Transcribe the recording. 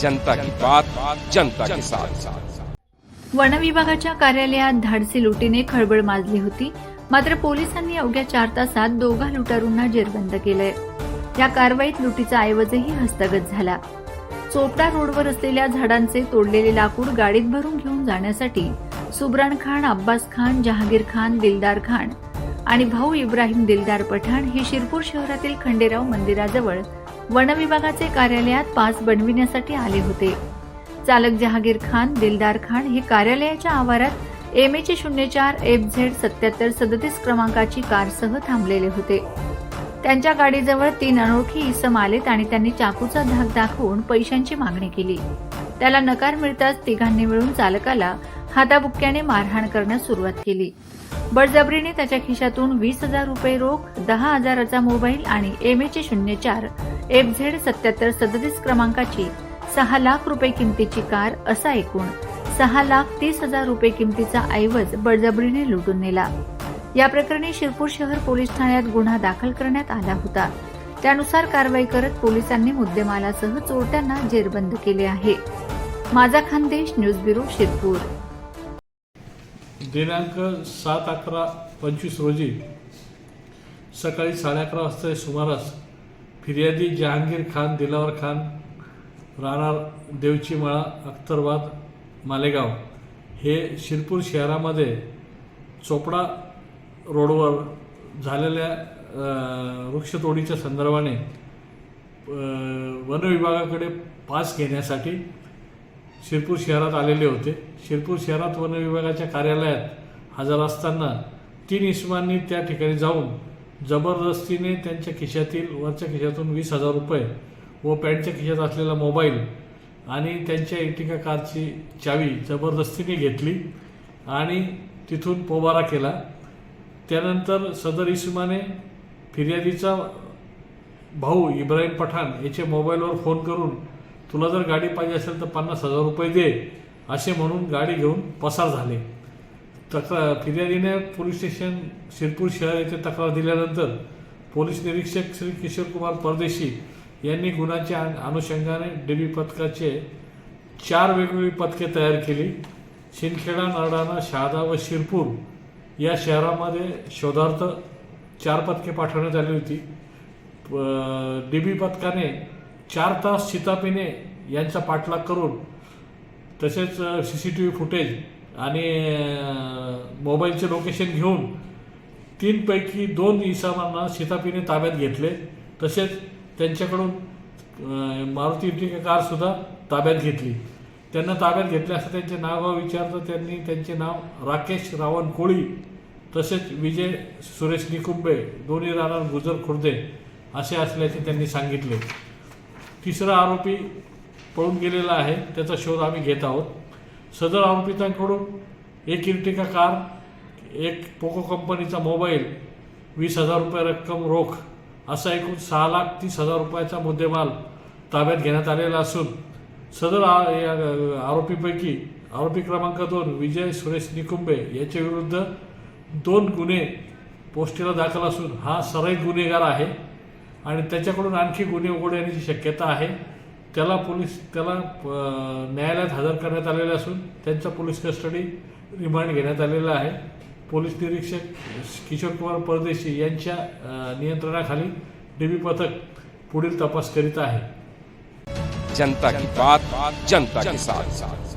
जनता की बात जनता के साथ। वन विभागाच्या कार्यालयात धाडसी लुटीने खळबळ माजली होती. मात्र पोलिसांनी अवघ्या चार तासात दोघा लुटारूंना जेरबंद केलंय. या कारवाईत लुटीचा ऐवजही हस्तगत झाला. चोपडा रोडवर असलेल्या झाडांचे तोडलेले लाकूड गाडीत भरून घेऊन जाण्यासाठी सुब्रान खान अब्बास खान जहांगीर खान दिलदार खान आणि भाऊ इब्राहिम दिलदार पठाण हे शिरपूर शहरातील खंडेराव मंदिराजवळ वनविभागाचे कार्यालयात पास बनविण्यासाठी आले होते. चालक जहागीर खान दिलदार खान हे कार्यालयाच्या आवारात एम एच शून्य चार एफ झेड सत्याहत्तर सदतीस क्रमांकाची कारसह थांबलेले होते. त्यांच्या गाडीजवळ तीन अनोळखी इसम आलेत आणि त्यांनी चाकूचा धाक दाखवून पैशांची मागणी केली. त्याला नकार मिळताच तिघांनी मिळून चालकाला हाताबुक्क्याने मारहाण करण्यास सुरुवात केली. बळजबरीने त्याच्या खिशातून वीस हजार रुपये रोख दहा हजाराचा मोबाईल आणि एम एच शून्य चार एफ झेड सत्याहत्तर सदतीस क्रमांकाची सहा लाख रुपये किमतीची कार असा एकूण सहा लाख तीस हजार रुपये किमतीचा ऐवज बळजबरीने लुटून नेला. या प्रकरणी शिरपूर शहर पोलीस ठाण्यात गुन्हा दाखल करण्यात आला होता. त्यानुसार कारवाई करत पोलिसांनी मुद्देमालासह चोरट्यांना जेरबंद केले आहे. माझा खानदेश न्यूज ब्युरो शिरपूर. दिनांक सात अकरा पंचवीस रोजी सकाळी साडे अकरा वाजता सुमारास फिर्यादी जहांगीर खान दिलावर खान राहणार देवची मळा अख्तरबाद मालेगाव हे शिरपूर शहरामध्ये चोपडा रोडवर झालेल्या वृक्षतोडीच्या संदर्भाने वनविभागाकडे पास घेण्यासाठी शिरपूर शहरात आलेले होते. शिरपूर शहरात वन विभागाच्या कार्यालयात हजर असताना तीन इस्मांनी त्या ठिकाणी जाऊन जबरदस्तीने त्यांच्या खिशातील वरच्या खिशातून वीस हजार रुपये व पॅन्टच्या खिशात असलेला मोबाईल आणि त्यांच्या इटिका कारची चावी जबरदस्तीने घेतली आणि तिथून पोबारा केला. त्यानंतर सदर इसमाने फिर्यादीचा भाऊ इब्राहिम पठाण याचे मोबाईलवर फोन करून तुला जर गाडी पाहिजे असेल तर पन्नास हजार रुपये दे असे म्हणून गाडी घेऊन पसार झाले. तक्रार फिर्यादीने पोलीस स्टेशन शिरपूर शहर येथे तक्रार दिल्यानंतर पोलीस निरीक्षक श्री किशोर कुमार परदेशी यांनी गुन्ह्याच्या अनुषंगाने डीबी पथकाचे चार वेगवेगळी पथके तयार केली. शिंदखेडा नरडाणा शहादा व शिरपूर या शहरामध्ये शोधार्थ चार पथके पाठवण्यात आली होती. डीबी पथकाने चार तास शितापिने यांचा पाठलाग करून तसेच C C T V footage आणि मोबाईलचे लोकेशन घेऊन तीनपैकी दोन इसामांना सीतापीने ताब्यात घेतले. तसेच त्यांच्याकडून मारुती इर्टिका कारसुद्धा ताब्यात घेतली. त्यांना ताब्यात घेतले असं त्यांचे नाव विचारलं. विचारतं त्यांनी त्यांचे नाव राकेश रावण कोळी तसेच विजय सुरेश निकुंबे दोन्ही राहणार गुजर खुर्दे असे असल्याचे त्यांनी सांगितले. तिसरा आरोपी पळून गेलेला आहे. त्याचा शोध आम्ही घेत आहोत. सदर आरोपितांकडून एक इर्टिका कार एक पोको कंपनीचा मोबाईल वीस हजार रुपये रक्कम रोख असा एकूण सहा लाख तीस हजार रुपयाचा मुद्देमाल ताब्यात घेण्यात आलेला असून सदर या आरोपीपैकी आरोपी क्रमांक दोन विजय सुरेश निकुंबे याच्या विरुद्ध दोन गुन्हे पोस्टीला दाखल असून हा सराई गुन्हेगार आहे आणि त्याच्याकडून आणखी गुन्हे उघड येण्याची शक्यता आहे. त्याला पोलीस त्याला न्यायालयात हजर करण्यात आलेले असून त्यांचा पोलीस कस्टडी रिमांड घेण्यात आलेला आहे. पोलीस निरीक्षक किशोर कुमार परदेशी यांच्या नियंत्रणाखाली डीबी पथक पुढील तपास करीत आहे. जनता की बात जनता के साथ.